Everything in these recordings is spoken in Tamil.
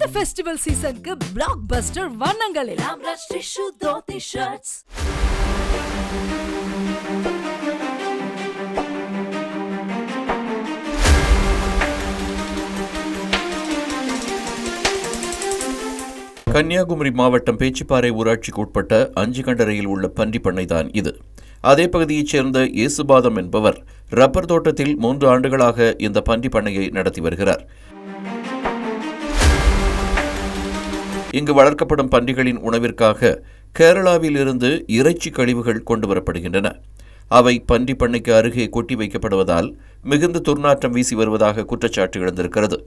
இந்த ஃபெஸ்டிவல் சீசனுக்கு பிளாக் பஸ்டர் வண்ணங்களில். ராம்ராஜ் டிஷ்யூ தோத்தி ஷர்ட்ஸ் கன்னியாகுமரி மாவட்டம் பேச்சிப்பாறை ஊராட்சிக்கு உட்பட்ட அஞ்சுகண்டரையில் உள்ள பன்றி பண்ணைதான் இது. அதே பகுதியைச் சேர்ந்த இயேசுபாதம் என்பவர் ரப்பர் தோட்டத்தில் மூன்று ஆண்டுகளாக இந்த பன்றி பண்ணையை நடத்தி வருகிறார். இங்கு வளர்க்கப்படும் பன்றிகளின் உணவிற்காக கேரளாவில் இருந்து இறைச்சி கழிவுகள் கொண்டு வரப்படுகின்றன அவை பன்றி பண்ணைக்கு அருகே கொட்டி வைக்கப்படுவதால் மிகுந்த துர்நாற்றம் வீசி வருவதாக குற்றச்சாட்டு எழுந்திருக்கிறது.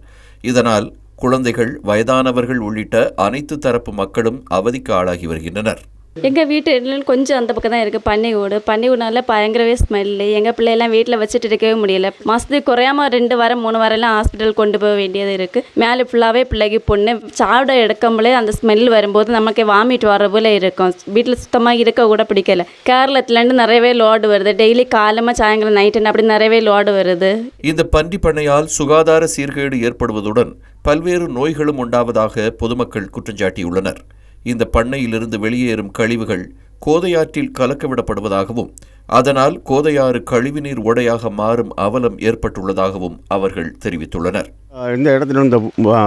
இதனால் குழந்தைகள் வயதானவர்கள் உள்ளிட்ட அனைத்து தரப்பு மக்களும் அவதிக்கு ஆளாகி வருகின்றனர். எங்கள் வீட்டு கொஞ்சம் அந்த பக்கம் தான் இருக்குது பண்ணை வீடு பண்ணை வீடுனால பயங்கரவே ஸ்மெல்லு எங்கள் பிள்ளையெல்லாம் வீட்டில் வச்சுட்டு இருக்கவே முடியல. மாதத்துக்கு குறையாம ரெண்டு வாரம் மூணு வாரம்லாம் ஹாஸ்பிட்டல் கொண்டு போக வேண்டியது இருக்குது மேலே ஃபுல்லாகவே பிள்ளைக்கு பொண்ணு. சாப்பிட எடுக்கும்போதே அந்த ஸ்மெல் வரும்போது நமக்கு வாமிட் வர போல இருக்கும். வீட்டில் சுத்தமாக இருக்க கூட பிடிக்கல. கேரளத்துலேருந்து நிறையவே லோடு வருது. டெய்லி காலமாக சாயங்காலம் நைட்டு அப்படி நிறையவே லோடு வருது. இந்த பன்றி பண்ணையால் சுகாதார சீர்கேடு ஏற்படுவதுடன் பல்வேறு நோய்களும் உண்டாவதாக பொதுமக்கள் குற்றஞ்சாட்டியுள்ளனர் இந்த பண்ணையிலிருந்து வெளியேறும் கழிவுகள் கோதையாற்றில் கலக்கவிடப்படுவதாகவும் அதனால் கோதையாறு கழிவுநீர் ஓடையாக மாறும் அவலம் ஏற்பட்டுள்ளதாகவும் அவர்கள் தெரிவித்துள்ளனர். இந்த இடத்துல இந்த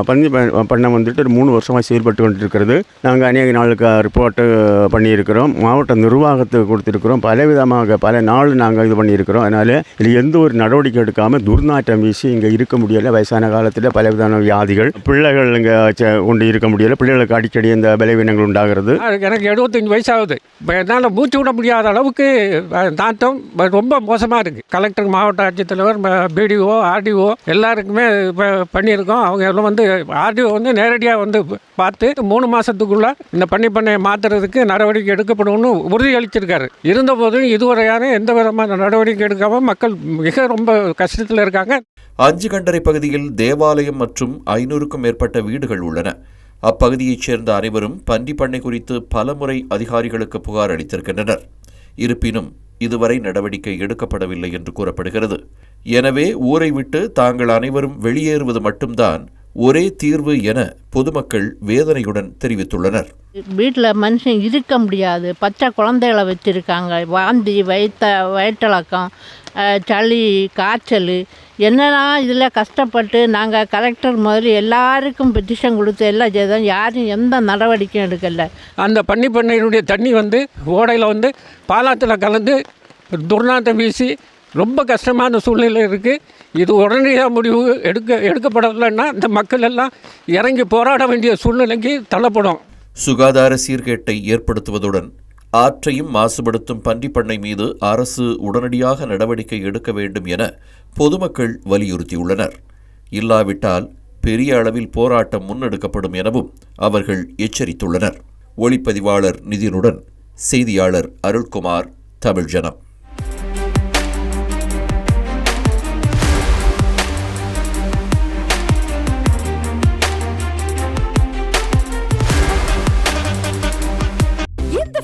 பஞ்சு பண்ணம் பண்ணை வந்துட்டு ஒரு மூணு வருஷமாக செயல்பட்டு கொண்டிருக்கிறது. நாங்கள் அநேக நாளுக்கு ரிப்போர்ட்டு பண்ணியிருக்கிறோம். மாவட்ட நிர்வாகத்துக்கு கொடுத்துருக்கிறோம். பலவிதமாக பல நாள் நாங்கள் இது பண்ணியிருக்கிறோம். அதனால் இது எந்த ஒரு நடவடிக்கை எடுக்காமல் துர்நாற்றம் வீசி இங்கே இருக்க முடியலை. வயசான காலத்தில் பலவிதமான வியாதிகள் பிள்ளைகள் இங்கே கொண்டு இருக்க முடியலை. பிள்ளைகளுக்கு அடிக்கடி இந்த பலவீனங்கள் உண்டாகிறது. அதுக்கு எனக்கு எழுபத்தஞ்சு வயசாகுது. இப்போ என்னால் மூச்சு விட முடியாத அளவுக்கு நாட்டம் ரொம்ப மோசமாக இருக்குது கலெக்டர் மாவட்ட ஆட்சித்தலைவர் பிடிஓ ஆர்டிஓ எல்லாருக்குமே இப்போ பண்ணியிருக்கோம். அவங்க எல்லாம் வந்து ஆர்டிஓ வந்து நேரடியாக வந்து பார்த்து மூணு மாதத்துக்குள்ளே இந்த பண்ணி பண்ணையை மாற்றுறதுக்கு நடவடிக்கை எடுக்கப்படும்னு உறுதியளிச்சிருக்காரு. இருந்தபோதும் இதுவரையான எந்த விதமான நடவடிக்கை எடுக்காமல் மக்கள் மிக ரொம்ப கஷ்டத்தில் இருக்காங்க. அஞ்சு கண்டரை பகுதியில் தேவாலயம் மற்றும் ஐநூறுக்கும் மேற்பட்ட வீடுகள் உள்ளன. அப்பகுதியைச் சேர்ந்த அனைவரும் பன்றி பண்ணை குறித்து பலமுறை அதிகாரிகளுக்கு புகார் அளித்திருக்கின்றனர். இருப்பினும் இதுவரை நடவடிக்கை எடுக்கப்படவில்லை என்று கூறப்படுகிறது. எனவே ஊரை விட்டு தாங்கள் அனைவரும் வெளியேறுவது மட்டும்தான் ஒரே தீர்வு என பொதுமக்கள் வேதனையுடன் தெரிவித்துள்ளனர். வீட்டில் மனுஷன் இருக்க முடியாது. பச்சை குழந்தைகளை வச்சுருக்காங்க. வாந்தி வயிற்ற வயிற்றிളக்கம் அஹ், சளி காய்ச்சல். என்னன்னா இதில் கஷ்டப்பட்டு நாங்கள் கலெக்டர் முதல்ல எல்லாருக்கும் பெட்டிஷன் கொடுத்து எல்லாம் செய்தோம். யாரும் எந்த நடவடிக்கையும் எடுக்கலை. அந்த பன்னி பண்ணையினுடைய தண்ணி வந்து ஓடையில் வந்து பாலாத்தில் கலந்து துர்நாற்றம் வீசி ரொம்ப கஷ்டமான சூழ்நிலை இருக்குது இது உடனடியாக முடிவு எடுக்க எடுக்கப்படலைன்னா இந்த மக்கள் எல்லாம் இறங்கி போராட வேண்டிய சூழ்நிலைக்கு தள்ளப்படும். சுகாதார சீர்கேட்டை ஏற்படுத்துவதுடன் ஆற்றையும் மாசுபடுத்தும் பன்றி பண்ணை மீது அரசு உடனடியாக நடவடிக்கை எடுக்க வேண்டும் என பொதுமக்கள் வலியுறுத்தியுள்ளனர். இல்லாவிட்டால் பெரிய அளவில் போராட்டம் முன்னெடுக்கப்படும் எனவும் அவர்கள் எச்சரித்துள்ளனர். ஒளிப்பதிவாளர் நிதினுடன் செய்தியாளர் அருள்குமார் தமிழ்